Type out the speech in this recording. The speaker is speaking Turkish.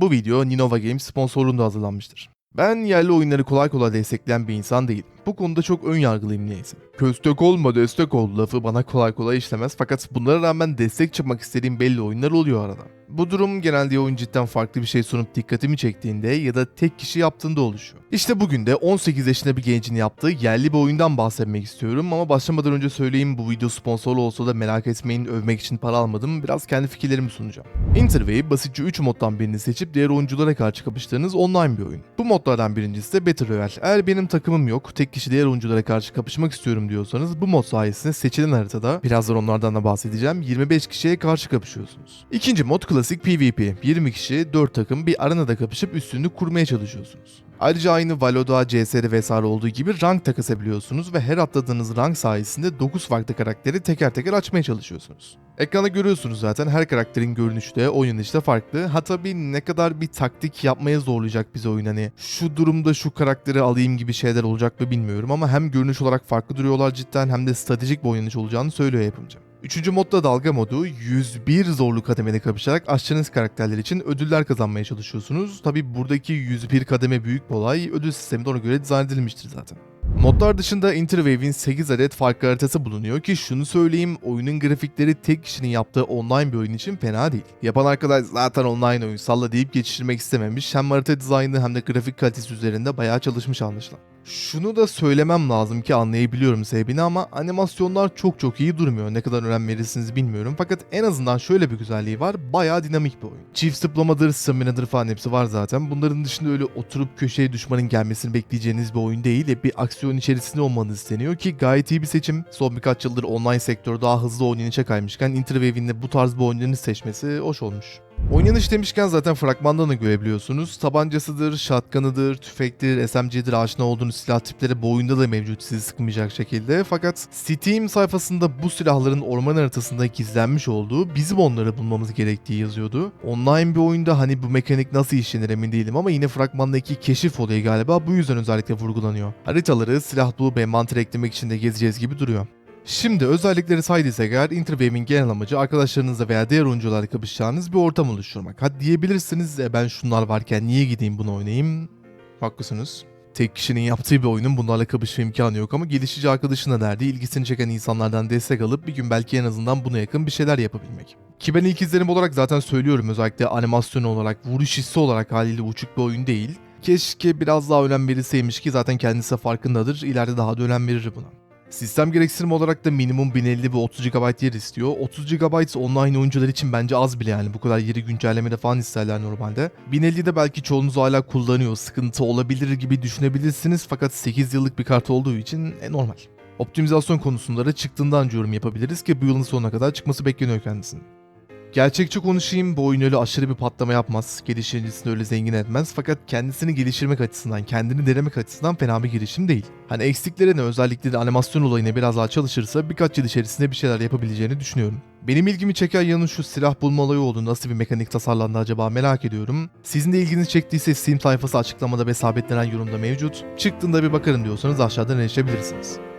Bu video Ninova Games sponsorluğunda hazırlanmıştır. Ben yerli oyunları kolay kolay destekleyen bir insan değilim. Bu konuda çok ön yargılıyım niyeyse. Köstek olma destek ol lafı bana kolay kolay işlemez fakat bunlara rağmen destek çıkmak istediğim belli oyunlar oluyor arada. Bu durum genelde oyun cidden farklı bir şey sunup dikkatimi çektiğinde ya da tek kişi yaptığında oluşuyor. İşte bugün de 18 yaşında bir gencin yaptığı yerli bir oyundan bahsetmek istiyorum ama başlamadan önce söyleyeyim bu video sponsorlu olsa da merak etmeyin övmek için para almadım biraz kendi fikirlerimi sunacağım. Interwave basitçe 3 moddan birini seçip diğer oyunculara karşı kapıştığınız online bir oyun. Bu modlardan birincisi de Battle Royale. Eğer benim takımım yok, tek kişi diğer oyunculara karşı kapışmak istiyorum diyorsanız bu mod sayesinde seçilen haritada, birazdan onlardan da bahsedeceğim, 25 kişiye karşı kapışıyorsunuz. İkinci mod klasik PvP. 20 kişi, 4 takım bir arenada kapışıp üstünlük kurmaya çalışıyorsunuz. Ayrıca aynı Valo'da, CS'de vesaire olduğu gibi rank takasabiliyorsunuz ve her atladığınız rank sayesinde 9 farklı karakteri teker teker açmaya çalışıyorsunuz. Ekranda görüyorsunuz zaten her karakterin görünüşü de oyun işte farklı. Ha tabii ne kadar bir taktik yapmaya zorlayacak bizi oyun hani şu durumda şu karakteri alayım gibi şeyler olacak mı bilmiyorum ama hem görünüş olarak farklı duruyorlar cidden hem de stratejik bir oynanış olacağını söylüyor yapımcı. Üçüncü modda dalga modu 101 zorluk kademede kapışarak açtığınız karakterler için ödüller kazanmaya çalışıyorsunuz. Tabi buradaki 101 kademe büyük bir olay ödül sistemi de ona göre dizayn edilmiştir zaten. Modlar dışında Interwave'in 8 adet farklı haritası bulunuyor ki şunu söyleyeyim oyunun grafikleri tek kişinin yaptığı online bir oyun için fena değil. Yapan arkadaş zaten online oyun salla deyip geçiştirmek istememiş hem harita dizaynı hem de grafik kalitesi üzerinde bayağı çalışmış anlaşılan. Şunu da söylemem lazım ki anlayabiliyorum sebebini ama animasyonlar çok çok iyi durmuyor. Ne kadar önem verirsiniz bilmiyorum. Fakat en azından şöyle bir güzelliği var. Bayağı dinamik bir oyun. Çift zıplamadır, staminadır falan hepsi var zaten. Bunların dışında öyle oturup köşeye düşmanın gelmesini bekleyeceğiniz bir oyun değil. Hep bir aksiyon içerisinde olmanız isteniyor ki gayet iyi bir seçim. Son birkaç yıldır online sektör daha hızlı oynanışa kaymışken Interwave'in de bu tarz bir oyunlarını seçmesi hoş olmuş. Oynanış demişken zaten fragmandan da görebiliyorsunuz. Tabancasıdır, shotgun'ıdır, tüfektir, SMG'dir aşina olduğunuz silah tipleri bu oyunda da mevcut sizi sıkmayacak şekilde. Fakat Steam sayfasında bu silahların orman haritasında gizlenmiş olduğu bizim onları bulmamız gerektiği yazıyordu. Online bir oyunda hani bu mekanik nasıl işlenir emin değilim ama yine fragmandaki keşif olayı galiba bu yüzden özellikle vurgulanıyor. Haritaları silah bulup envanter eklemek için de gezeceğiz gibi duruyor. Şimdi özellikleri saydıysak eğer Interwave'in genel amacı arkadaşlarınızla veya diğer oyuncularla kapışacağınız bir ortam oluşturmak. Hadi diyebilirsiniz e, ben şunlar varken niye gideyim bunu oynayayım? Haklısınız. Tek kişinin yaptığı bir oyunun bunlarla kapışma imkanı yok ama gelişici arkadaşın da derdi ilgisini çeken insanlardan destek alıp bir gün belki en azından buna yakın bir şeyler yapabilmek. Ki ben ilk izlenim olarak zaten söylüyorum özellikle animasyon olarak, vuruş hissi olarak haliyle uçuk bir oyun değil. Keşke biraz daha önem verilseymiş ki zaten kendisi farkındadır. İleride daha da önem verir buna. Sistem gereksinim olarak da minimum 1050 ve 30 GB yer istiyor. 30 GB online oyuncular için bence az bile yani bu kadar yeri güncellemede falan isterler normalde. 1050'de belki çoğunuz hala kullanıyor, sıkıntı olabilir gibi düşünebilirsiniz fakat 8 yıllık bir kart olduğu için e, normal. Optimizasyon konusunda da çıktığından yorum yapabiliriz ki bu yılın sonuna kadar çıkması bekleniyor kendisinin. Gerçekçi konuşayım bu oyun öyle aşırı bir patlama yapmaz. Geliştiricisini öyle zengin etmez fakat kendisini geliştirmek açısından, kendini denemek açısından fena bir girişim değil. Hani eksiklerine özellikle de animasyon olayına biraz daha çalışırsa birkaç yıl içerisinde bir şeyler yapabileceğini düşünüyorum. Benim ilgimi çeken yanı şu silah bulma olayı oldu. Nasıl bir mekanik tasarlandı acaba merak ediyorum. Sizin de ilginizi çektiyse Steam sayfası açıklamada ve sabitlenen yorumda mevcut. Çıktığında bir bakarım diyorsanız aşağıdan erişebilirsiniz.